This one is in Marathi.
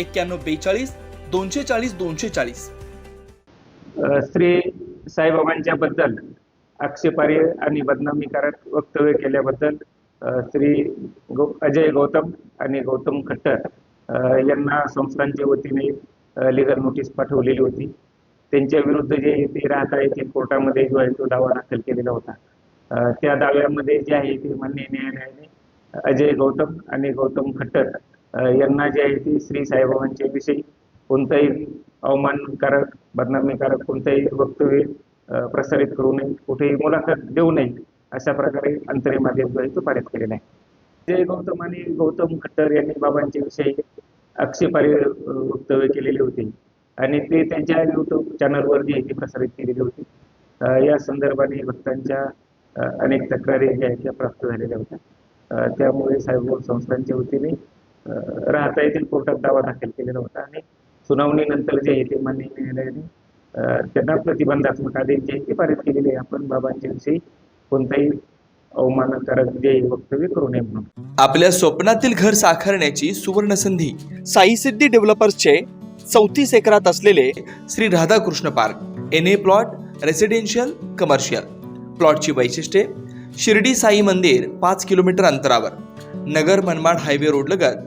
एक्क्याण्णव बेचाळीस दोनशे चाळीस दोनशे चाळीस. श्री साईबाबांच्या बद्दल आक्षेपार्ह आणि बदनामीकारक वक्तव्य केल्याबद्दल श्री गौ अजय गौतम आणि गौतम खट्टर यांना संस्थांच्या वतीने लिगल नोटीस पाठवलेली होती. त्यांच्या विरुद्ध जे आहे ते राहता कोर्टामध्ये जो आहे तो दावा दाखल केलेला होता. त्या दाव्यामध्ये जे आहे ते मान्य न्यायालयाने अजय गौतम आणि गौतम खट्टर यांना जे आहे ती श्री साईबाबांच्या विषयी कोणताही अवमानकारक बदनामीकारक कोणतंही वक्तव्य प्रसारित करू नये कुठेही मुलाखत देऊ नये अशा प्रकारे अंतरिम आदेश जो तो पारित केलेला आहे. जय गौतम आणि गौतम खट्टर यांनी बाबांच्या विषयी आक्षेपारी वक्तव्य केलेले होते. आणि ते त्यांच्या युट्यूब चॅनलवर जी आहे ती प्रसारित केलेली होती. या संदर्भाने भक्तांच्या अनेक तक्रारी ज्या आहेत त्या प्राप्त झालेल्या होत्या. त्यामुळे साहेब संस्थांच्या वतीने राहता येथील कोर्टात दावा दाखल केलेला होता. आणि सुनावणीनंतर जे आहे ते मान्य न्यायालयाने त्यांना प्रतिबंधात्मक आदेश जे आहे ते पारित केलेले आपण बाबांच्या विषयी कोणताही अवमानकारक जे वक्तव्य करू नये म्हणून. आपल्या स्वप्नातील घर साकारण्याची सुवर्ण संधी साई सिद्धी डेव्हलपर्सचे चौतीस एकरात असलेले Shri Radhakrishna park N A plot residential commercial प्लॉटची वैशिष्ट्ये शिर्डी साई मंदिर पाच किलोमीटर अंतरावर नगर मनमाड हायवे रोड लगत